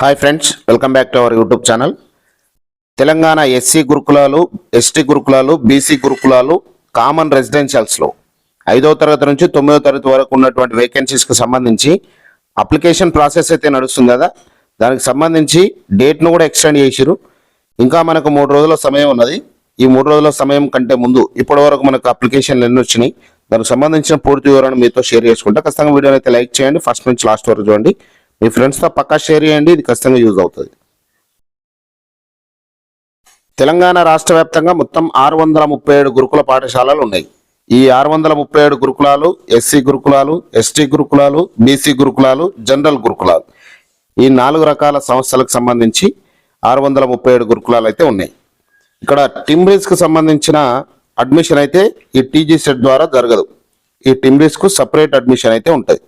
Hi friends welcome back to our YouTube channel Telangana SC గురుకులాలు ST గురుకులాలు BC గురుకులాలు common రెసిడెన్షియల్స్లో ఐదో తరగతి నుంచి తొమ్మిదో తరగతి వరకు ఉన్నటువంటి వేకెన్సీస్కి సంబంధించి అప్లికేషన్ ప్రాసెస్ అయితే నడుస్తుంది కదా. దానికి సంబంధించి డేట్ను కూడా ఎక్స్టెండ్ చేసిరు ఇంకా మనకు మూడు రోజుల సమయం ఉన్నది. ఈ మూడు రోజుల సమయం కంటే ముందు ఇప్పటి వరకు మనకు అప్లికేషన్లు ఎన్ని వచ్చినాయి దానికి సంబంధించిన పూర్తి వివరాలను మీతో షేర్ చేసుకుంటా. ఖచ్చితంగా వీడియోని అయితే లైక్ చేయండి. ఫస్ట్ నుంచి లాస్ట్ వరకు చూడండి. మీ ఫ్రెండ్స్తో పక్కా షేర్ చేయండి ఇది ఖచ్చితంగా యూజ్ అవుతుంది. తెలంగాణ రాష్ట్ర వ్యాప్తంగా మొత్తం ఆరు వందల ముప్పై ఏడు గురుకుల పాఠశాలలు ఉన్నాయి. ఈ ఆరు వందల ముప్పై ఏడు గురుకులాలు ఎస్సీ గురుకులాలు ఎస్టీ గురుకులాలు బీసీ గురుకులాలు జనరల్ గురుకులాలు. ఈ నాలుగు రకాల సంస్థలకు సంబంధించి ఆరు వందల ముప్పై ఏడు గురుకులాలు అయితే ఉన్నాయి. ఇక్కడ టింబ్రీస్కు సంబంధించిన అడ్మిషన్ అయితే ఈ టీజీ సెట్ ద్వారా జరగదు. ఈ టిమ్రీస్కు సపరేట్ అడ్మిషన్ అయితే ఉంటుంది.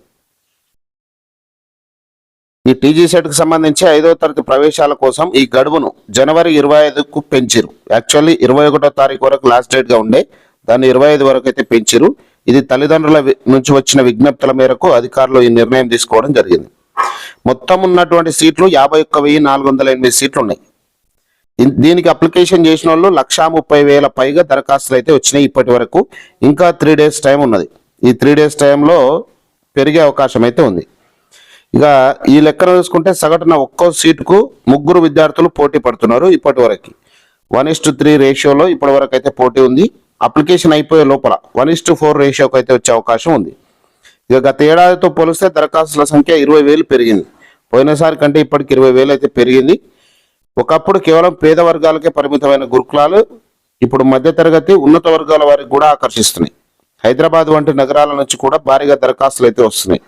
ఈ టీజీ సెట్కి సంబంధించి ఐదో తరగతి ప్రవేశాల కోసం ఈ గడువును జనవరి ఇరవై ఐదుకు పెంచిరు. యాక్చువల్లీ ఇరవై ఒకటో తారీఖు వరకు లాస్ట్ డేట్గా ఉండే దాన్ని ఇరవై ఐదు వరకు అయితే పెంచిరు. ఇది తల్లిదండ్రుల నుంచి వచ్చిన విజ్ఞప్తుల మేరకు అధికారులు ఈ నిర్ణయం తీసుకోవడం జరిగింది. మొత్తం ఉన్నటువంటి సీట్లు యాభై ఒక్క వెయ్యి నాలుగు వందల ఎనిమిది సీట్లు ఉన్నాయి దీనికి అప్లికేషన్ చేసిన వాళ్ళు లక్షా ముప్పై వేల పైగా దరఖాస్తులు అయితే వచ్చినాయి ఇప్పటి వరకు. ఇంకా త్రీ డేస్ టైం ఉన్నది. ఈ త్రీ డేస్ టైంలో పెరిగే అవకాశం అయితే ఉంది. ఇక ఈ లెక్కన చూసుకుంటే సగటున ఒక్కో సీటుకు ముగ్గురు విద్యార్థులు పోటీ పడుతున్నారు ఇప్పటి వరకు వన్ ఇస్ టు త్రీ రేషియోలో ఇప్పటి వరకు అయితే పోటీ ఉంది. అప్లికేషన్ అయిపోయే లోపల వన్ ఇస్ టు ఫోర్ రేషియోకి అయితే వచ్చే అవకాశం ఉంది. ఇక గత ఏడాదితో పోలిస్తే దరఖాస్తుల సంఖ్య ఇరవై వేలు పెరిగింది. పోయినసారి కంటే ఇప్పటికి ఇరవై వేలు అయితే పెరిగింది. ఒకప్పుడు కేవలం పేద వర్గాలకే పరిమితమైన గురుకులాలు ఇప్పుడు మధ్యతరగతి ఉన్నత వర్గాల వారికి కూడా ఆకర్షిస్తున్నాయి. హైదరాబాద్ వంటి నగరాల నుంచి కూడా భారీగా దరఖాస్తులు అయితే వస్తున్నాయి.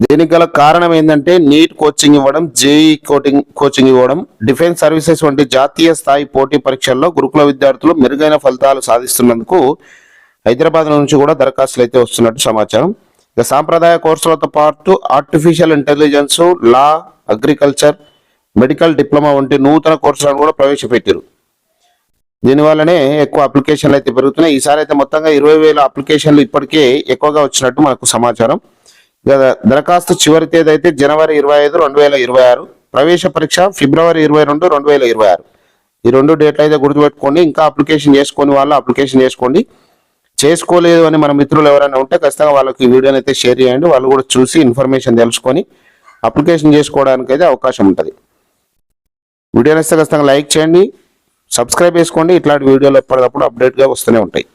దీనికి గల కారణం ఏంటంటే నీట్ కోచింగ్ ఇవ్వడం జేఈ కోటింగ్ కోచింగ్ ఇవ్వడం డిఫెన్స్ సర్వీసెస్ వంటి జాతీయ స్థాయి పోటీ పరీక్షల్లో గురుకుల విద్యార్థులు మెరుగైన ఫలితాలు సాధిస్తున్నందుకు హైదరాబాద్ నుంచి కూడా దరఖాస్తులు అయితే వస్తున్నట్టు సమాచారం. ఇక సాంప్రదాయ కోర్సులతో పాటు artificial intelligence law agriculture medical diploma వంటి నూతన కోర్సులను కూడా ప్రవేశపెట్టారు దీనివల్లనే ఎక్కువ అప్లికేషన్లు అయితే పెరుగుతున్నాయి. ఈసారి అయితే మొత్తంగా ఇరవై వేల అప్లికేషన్లు ఇప్పటికే ఎక్కువగా వచ్చినట్టు మనకు సమాచారం. దరఖాస్తు చివరి తేదీ అయితే జనవరి ఇరవై ఐదు రెండు వేల ఇరవై ఆరు. ప్రవేశ పరీక్ష ఫిబ్రవరి ఇరవై రెండు రెండు వేల ఇరవై ఆరు. ఈ రెండు డేట్లు అయితే గుర్తుపెట్టుకోండి ఇంకా అప్లికేషన్ చేసుకొని వాళ్ళు అప్లికేషన్ చేసుకోండి. చేసుకోలేదు అని మన మిత్రులు ఎవరైనా ఉంటే ఖచ్చితంగా వాళ్ళకి ఈ వీడియోని అయితే షేర్ చేయండి వాళ్ళు కూడా చూసి ఇన్ఫర్మేషన్ తెలుసుకొని అప్లికేషన్ చేసుకోవడానికి అయితే అవకాశం ఉంటుంది. వీడియో నచ్చితే ఖచ్చితంగా లైక్ చేయండి సబ్స్క్రైబ్ చేసుకోండి ఇట్లాంటి వీడియోలు ఎప్పటికప్పుడు అప్డేట్గా వస్తూనే ఉంటాయి.